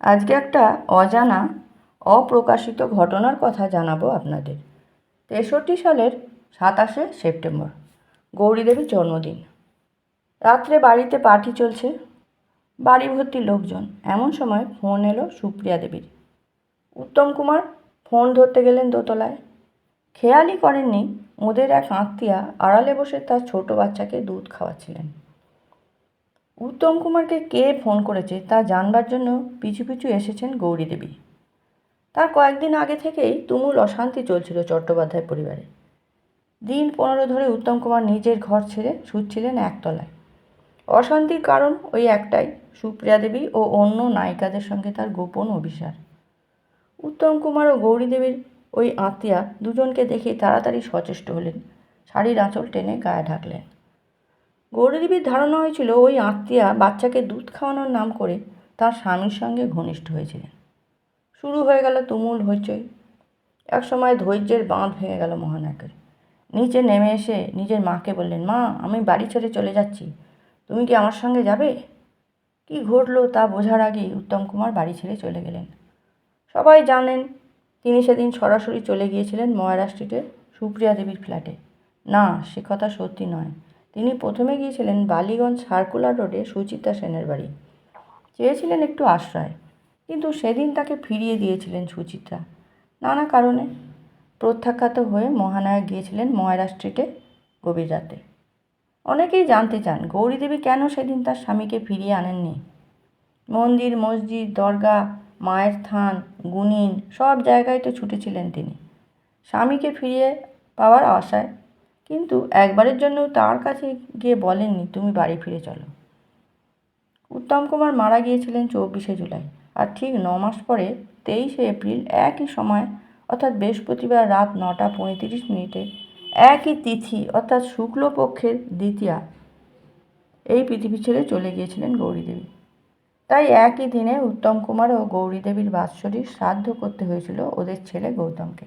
আজকে একটা অজানা, অপ্রকাশিত ঘটনার কথা জানাব আপনাদের। তেষট্টি সালের সাতাশে সেপ্টেম্বর, গৌরীদেবীর জন্মদিন। রাত্রে বাড়িতে পার্টি চলছে বাড়ি ভর্তি লোকজন। এমন সময় ফোন এলো সুপ্রিয়া দেবীর। উত্তম কুমার ফোন ধরতে গেলেন দোতলায়। খেয়ালই করেননি, ওদের এক আত্মীয়া আড়ালে বসে তার ছোট বাচ্চাকে দুধ খাওয়াচ্ছিলেন। উত্তম কুমারকে কে ফোন করেছে তা জানবার জন্য পিছু পিছু এসেছেন গৌরী দেবী। তার কয়েকদিন আগে থেকেই তুমুল অশান্তি চলছিল চট্টোপাধ্যায় পরিবারে। দিন পনেরো ধরে উত্তম কুমার নিজের ঘর ছেড়ে শুচ্ছিলেন একতলায়। অশান্তির কারণ ওই একটাই, সুপ্রিয়া দেবী ও অন্য নায়িকাদের সঙ্গে তার গোপন অভিসার। উত্তম কুমার ও গৌরী দেবীর ওই আত্মীয়া দুজনকে দেখে তাড়াতাড়ি সচেষ্ট হলেন, শাড়ির আঁচল টেনে গায়ে ঢাকলেন। গৌরীদেবীর ধারণা হয়েছিল ওই আত্মীয়া বাচ্চাকে দুধ খাওয়ানোর নাম করে তার স্বামীর সঙ্গে ঘনিষ্ঠ হয়েছিলেন। শুরু হয়ে গেল তুমুল হইচই। একসময় ধৈর্যের বাঁধ ভেঙে গেল মহানায়কের নিচে নেমে এসে নিজের মাকে বললেন, মা, আমি বাড়ি ছেড়ে চলে যাচ্ছি। তুমি কি আমার সঙ্গে যাবে? কি ঘটলো তা বোঝার আগেই উত্তম কুমার বাড়ি ছেড়ে চলে গেলেন। সবাই জানেন তিনি সেদিন সরাসরি চলে গিয়েছিলেন ময়রা স্ট্রিটের সুপ্রিয়া দেবীর ফ্ল্যাটে। না, সে কথা সত্যি নয়। তিনি প্রথমে গিয়েছিলেন বালিগঞ্জ সার্কুলার রোডে সুচিত্রা সেনের বাড়ি। চেয়েছিলেন একটু আশ্রয়, কিন্তু সেদিন তাকে ফিরিয়ে দিয়েছিলেন সুচিত্রা। নানা কারণে প্রত্যাখ্যাত হয়ে মহানায়ক গিয়েছিলেন ময়রা স্ট্রিটে গভীর রাতে। অনেকেই জানতে চান, গৌরীদেবী কেন সেদিন তার স্বামীকে ফিরিয়ে আনেননি? মন্দির, মসজিদ, দরগা, মায়ের থান গুনিন সব জায়গায় তো ছুটেছিলেন তিনি। স্বামীকে ফিরিয়ে পাওয়ার আশায় কিন্তু একবারের জন্যও তার কাছে গিয়ে বলেননি, তুমি বাড়ি ফিরে চলো। উত্তম কুমার মারা গিয়েছিলেন চব্বিশে জুলাই আর ঠিক ন মাস পরে তেইশে এপ্রিল একই সময়, অর্থাৎ বৃহস্পতিবার রাত নটা পঁয়ত্রিশ মিনিটে, একই তিথি, অর্থাৎ শুক্লপক্ষের দ্বিতীয়া, এই পৃথিবী ছেড়ে চলে গিয়েছিলেন গৌরীদেবী তাই একই দিনে উত্তম কুমার ও গৌরীদেবীর বাৎসরিক শ্রাদ্ধ করতে হয়েছিল ওদের ছেলে গৌতমকে।